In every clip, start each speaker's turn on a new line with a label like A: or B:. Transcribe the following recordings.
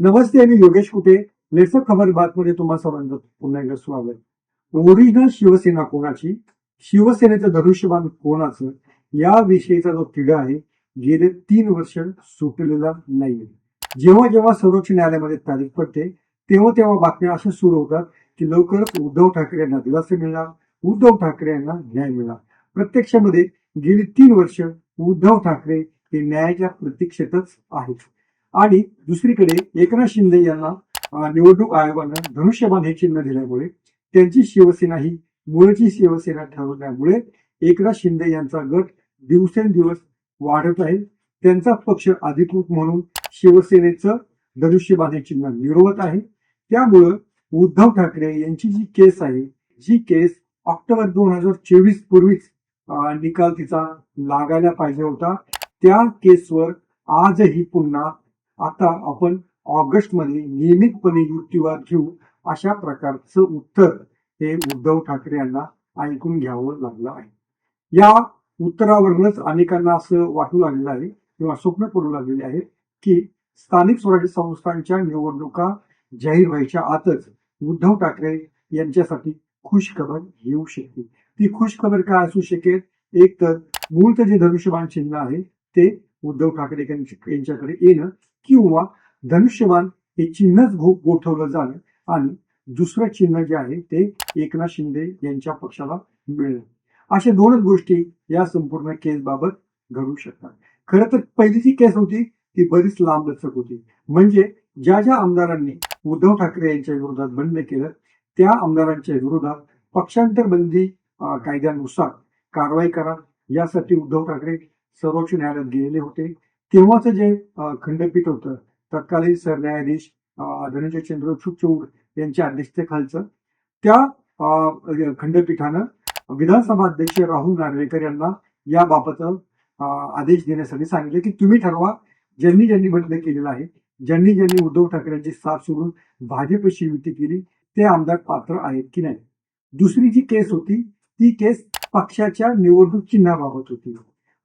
A: नमस्ते मी योगेश कुटे. लेखक खबर बातमध्ये तुम्हा सर्वांचं पुन्हा एकदा स्वागत. ओरिजिनल शिवसेना कोणाची? शिवसेनेचं धनुष्यबाण कोणाचं? या विषयीचा जो तिढा आहे गेले तीन वर्ष सुटलेला नाहीये. जेव्हा जेव्हा सर्वोच्च न्यायालयामध्ये तारीख पडते तेव्हा तेव्हा बातम्या अशा सुरू होतात की लवकरच उद्धव ठाकरे यांना दिलासा मिळणार उद्धव ठाकरे यांना न्याय मिळणार. प्रत्यक्षामध्ये गेली तीन वर्ष उद्धव ठाकरे हे न्यायाच्या प्रतीक्षेतच आहेत. आणि दुसरीकडे एकनाथ शिंदे यांना निवडणूक आयोगानं धनुष्यबाण हे चिन्ह दिल्यामुळे त्यांची शिवसेना ही मूळची शिवसेना ठरवल्यामुळे एकनाथ शिंदे यांचा गट दिवसेंदिवस वाढत आहे. त्यांचा पक्ष अधिकृत म्हणून शिवसेनेचं धनुष्यबाण हे चिन्ह मिळवत आहे. त्यामुळं उद्धव ठाकरे यांची जी केस आहे जी केस ऑक्टोबर दोन हजार चोवीस पूर्वीच निकाल तिचा लागायला पाहिजे होता त्या केसवर आजही पुन्हा आता आपण ऑगस्टमध्ये नियमितपणे युक्तिवाद घेऊ अशा प्रकारचं उत्तर हे उद्धव ठाकरे यांना ऐकून घ्यावं लागलं आहे. या उत्तरावरूनच अनेकांना असं वाटू लागलेलं आहे किंवा स्वप्न पडू लागलेले आहे की स्थानिक स्वराज्य संस्थांच्या निवडणुका जाहीर व्हायच्या आतच उद्धव ठाकरे यांच्यासाठी खुश खबर येऊ शकते ती खुशखबर काय असू शकेल? एक तर मूळचं जे धनुष्यबाण चिन्ह आहे ते उद्धव ठाकरे यांच्या- यांच्याकडे येणं किंवा धनुष्यबाण हे चिन्हच गोठवलं जाणं आणि दुसरं चिन्ह जे आहे ते एकनाथ शिंदे यांच्या पक्षाला मिळणं. अशा दोनच गोष्टी या संपूर्ण केस बाबत घडू शकतात. खरं तर पहिली जी केस होती ती बरीच लांबलचक होती. म्हणजे ज्या ज्या आमदारांनी उद्धव ठाकरे यांच्या विरोधात बंड केलं त्या आमदारांच्या विरोधात पक्षांतर बंदी कायद्यानुसार कारवाई करा. यासाठी उद्धव ठाकरे सर्वोच्च न्यायालयात गेलेले होते. तेव्हाचं जे खंडपीठ होतं तत्कालीन सरन्यायाधीश धनंजय चंद्रचूड चौड यांच्या अध्यक्षतेखालचं त्या खंडपीठानं विधानसभा अध्यक्ष राहुल नार्वेकर यांना याबाबत आदेश देण्यासाठी सांगितले की तुम्ही ठरवा ज्यांनी ज्यांनी बंद केलेलं आहे ज्यांनी ज्यांनी उद्धव ठाकरेंची साथ सोडून भाजपशी युती केली ते आमदार पात्र आहेत की नाही? दुसरी जी केस होती ती केस पक्षाच्या निवडणूक चिन्हाबाबत होती.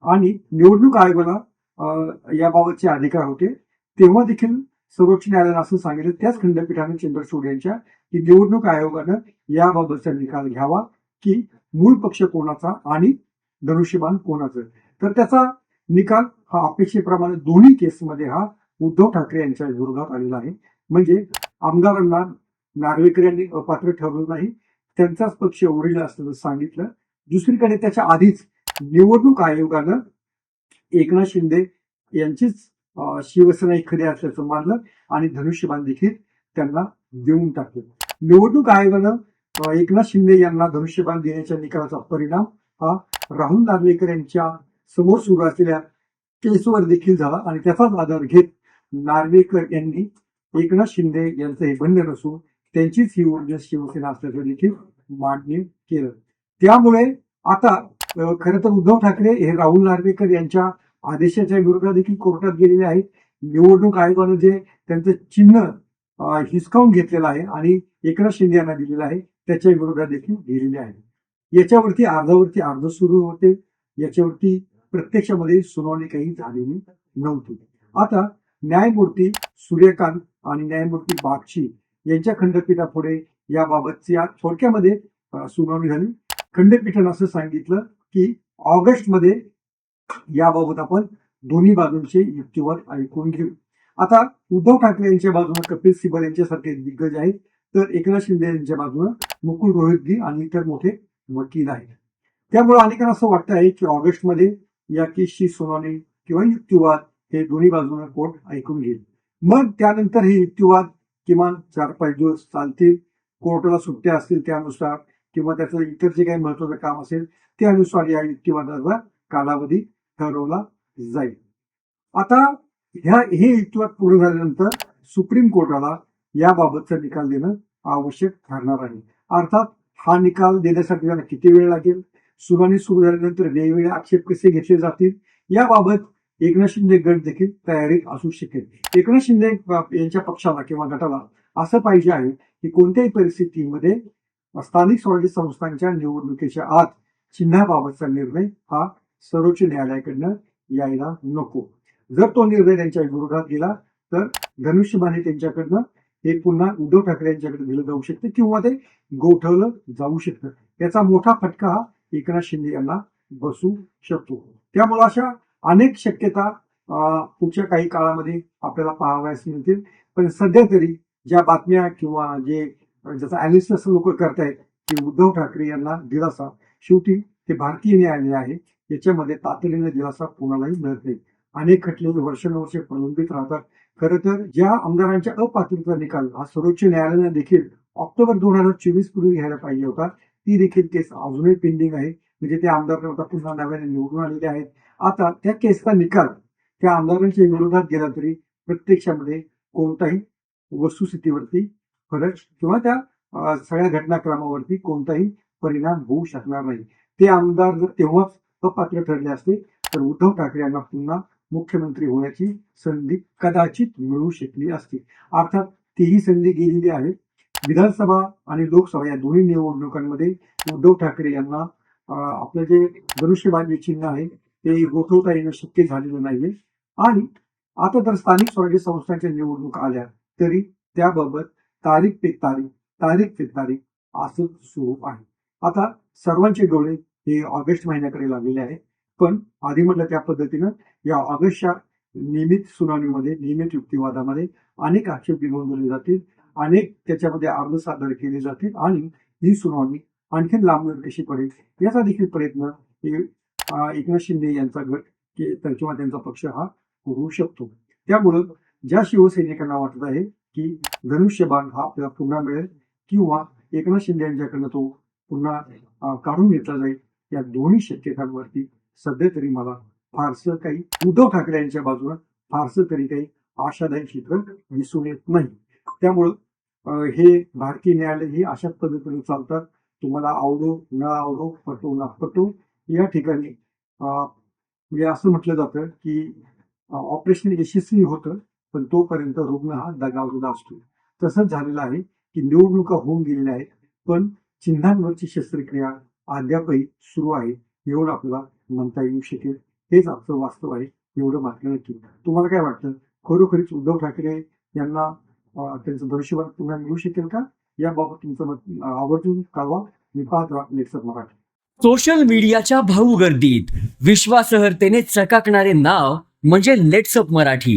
A: आणि निवडणूक आयोगाला याबाबतचे अधिकार होते. तेव्हा देखील सर्वोच्च न्यायालयानं असं सांगितलं त्याच खंडपीठाने चंद्रचूड यांच्या की निवडणूक आयोगानं याबाबतचा निकाल घ्यावा की मूळ पक्ष कोणाचा आणि धनुष्यबाण कोणाचं. तर त्याचा निकाल हा अपेक्षेप्रमाणे दोन्ही केसमध्ये हा उद्धव ठाकरे यांच्या विरोधात आलेला आहे. म्हणजे आमदारांना नार्वेकर यांनी अपात्र ठरवलं नाही त्यांचाच पक्ष ओरिजिनल असल्याचं सांगितलं. दुसरीकडे त्याच्या आधीच निवडणूक आयोगानं एकनाथ शिंदे यांचीच शिवसेना खरी असल्याचं मानलं आणि धनुष्यबाण देखील त्यांना देऊन टाकलं. निवडणूक आयोगानं एकनाथ शिंदे यांना धनुष्यबाण देण्याच्या निकालाचा परिणाम हा राहुल नार्वेकर यांच्या समोर सुरू असलेल्या केसवर देखील झाला आणि त्याचाच आधार घेत नार्वेकर यांनी एकनाथ शिंदे यांचं हे बंधन नसून त्यांचीच ही ऊर्जा शिवसेना असल्याचं देखील मान्य केलं. त्यामुळे आता खरं तर उद्धव ठाकरे हे राहुल नार्वेकर यांच्या आदेशाच्या विरोधात देखील कोर्टात गेलेले आहेत. निवडणूक आयोगानं जे त्यांचं चिन्ह हिसकावून घेतलेलं आहे आणि एकनाथ शिंदे यांना दिलेलं आहे त्याच्या विरोधात देखील गेलेले आहे याच्यावरती अर्धावरती अर्ध सुरू होते. याच्यावरती प्रत्यक्षामध्ये सुनावणी काही झालेली नव्हती. आता न्यायमूर्ती सूर्यकांत आणि न्यायमूर्ती बागची यांच्या खंडपीठापुढे याबाबतच्या थोडक्यामध्ये सुनावणी झाली. खंडपीठानं असं सांगितलं की ऑगस्टमध्ये याबाबत आपण दोन्ही बाजूंचे युक्तिवाद ऐकून घेऊ. आता उद्धव ठाकरे यांच्या बाजूने कपिल सिबल यांच्यासारखे दिग्गज आहेत तर एकनाथ शिंदे यांच्या बाजूने मुकुल रोहितगी आणि इतर मोठे वकील आहेत. त्यामुळे अनेकांना असं वाटत आहे की ऑगस्टमध्ये या केसची सुनावणी किंवा युक्तिवाद हे दोन्ही बाजूने कोर्ट ऐकून घेईल. मग त्यानंतर हे युक्तिवाद किमान चार पाच दिवस चालतील कोर्टाला सुट्ट्या असतील त्यानुसार किंवा त्याचं इतर जे काही महत्वाचं काम असेल त्यानुसार या युक्तिवादाचा कालावधी ठरवला जाईल. आता ह्या हे युक्तिवाद पूर्ण झाल्यानंतर सुप्रीम कोर्टाला याबाबतचा निकाल देणं आवश्यक ठरणार आहे. अर्थात हा निकाल देण्यासाठी त्यांना किती वेळ लागेल? सुनावणी सुरू झाल्यानंतर वेगवेगळे आक्षेप कसे घेतले जातील? याबाबत एकनाथ शिंदे गट देखील तयारीत असू शकेल. एकनाथ शिंदे यांच्या पक्षाला किंवा गटाला असं पाहिजे आहे की कोणत्याही परिस्थितीमध्ये स्थानिक स्वराज्य संस्थांच्या निवडणुकीच्या आत चिन्हाबाबतचा निर्णय हा सर्वोच्च न्यायालयाकडनं यायला नको. जर तो निर्णय त्यांच्या विरोधात गेला तर धनुष्यबाण हे त्यांच्याकडनं हे पुन्हा उद्धव ठाकरे यांच्याकडे दिलं जाऊ शकते किंवा ते गोठवलं जाऊ शकतं. याचा मोठा फटका हा एकनाथ शिंदे यांना बसू शकतो. त्यामुळे अशा अनेक शक्यता पुढच्या काही काळामध्ये आपल्याला पाहावयास मिळतील. पण सध्या तरी ज्या बातम्या किंवा जे ज्याचा अनालिसिस लोक करतायत की उद्धव ठाकरे यांना दिलासा शेवटी ते भारतीय न्यायालय आहे. याच्यामध्ये तातडीने दिलासा कोणालाही मिळत नाही. अनेक खटले वर्षानुवर्षे प्रलंबित राहतात. खरं तर ज्या आमदारांच्या अपात्रता निकाल हा सर्वोच्च न्यायालयाने देखील ऑक्टोबर दोन हजार चोवीस पूर्वी घ्यायला पाहिजे होता ती देखील केस अजूनही पेंडिंग आहे. म्हणजे ते आमदार आता पुन्हा नव्याने निवडून आलेले आहेत. आता त्या केसचा निकाल त्या आमदारांच्या विरोधात गेला तरी प्रत्यक्षामध्ये कोणताही वस्तुस्थितीवरती फरक किंवा त्या सगळ्या घटनाक्रमावरती कोणताही परिणाम होऊ शकणार नाही. ते आमदार जर तेव्हाच अपात्र ठरले असते तर उद्धव ठाकरे यांना पुन्हा मुख्यमंत्री होण्याची संधी कदाचित मिळू शकली असती. अर्थात तीही संधी गेलेली आहे. विधानसभा आणि लोकसभा या दोन्ही निवडणुकांमध्ये उद्धव ठाकरे यांना आपलं जे धनुष्यबाजी चिन्ह आहे ते गोठवता येणं शक्य झालेलं नाहीये. आणि आता तर स्थानिक स्वराज्य संस्थांच्या निवडणूक आल्या तरी त्याबाबत तारीख पे तारीख तारीख पे तारीख असं सुरू आहे. आता सर्वांचे डोळे हे ऑगस्ट महिन्याकडे लागलेले आहे. पण आधी म्हटलं त्या पद्धतीनं या ऑगस्टच्या नियमित सुनावणीमध्ये नियमित युक्तिवादामध्ये अनेक आक्षेप दिले जातील अनेक त्याच्यामध्ये अर्ज सादर केले जातील आणि ही सुनावणी आणखीन लांबवर कशी पडेल याचा देखील प्रयत्न एकनाथ शिंदे यांचा गट किंवा त्यांचा पक्ष हा होऊ शकतो. त्यामुळं ज्या शिवसैनिकांना वाटत आहे की धनुष्यबाण हा आपल्याला पुन्हा मिळेल किंवा एकनाथ शिंदे यांच्याकडनं तो पुन्हा काढून घेतला जाईल या दोन्ही शक्यतांवरती सध्या तरी मला फारसं काही उद्धव ठाकरे यांच्या बाजूला फारसं तरी काही आशादायी चित्र दिसून येत नाही. त्यामुळं हे भारतीय न्यायालय हे अशाच पद्धतीने चालतात. तुम्हाला आवडो न आवडो पटो ना पटो या ठिकाणी अं, म्हणजे असं म्हटलं जातं की ऑपरेशन यशस्वी होतं पण तोपर्यंत रुग्ण हा दगावलेला असतो. तसंच झालेलं आहे की निवडणुका होऊन गेलेल्या आहेत पण चिन्हांवरची शस्त्रक्रिया अद्यापही सुरू आहे एवढं आपल्याला म्हणता येऊ शकेल. हेच आजचं वास्तव आहे एवढं मात्र नक्की. तुम्हाला काय वाटतं? खरोखरीच उद्धव ठाकरे यांना त्यांचं भविष्यवाद पुन्हा मिळू शकेल का? याबाबत तुमचं मत आवर्जून कळवा. मी पाहत राहा मराठी.
B: सोशल मीडियाच्या भाऊ गर्दीत विश्वासार्हतेने चकाकणारे नाव म्हणजे लेट्सअप मराठी.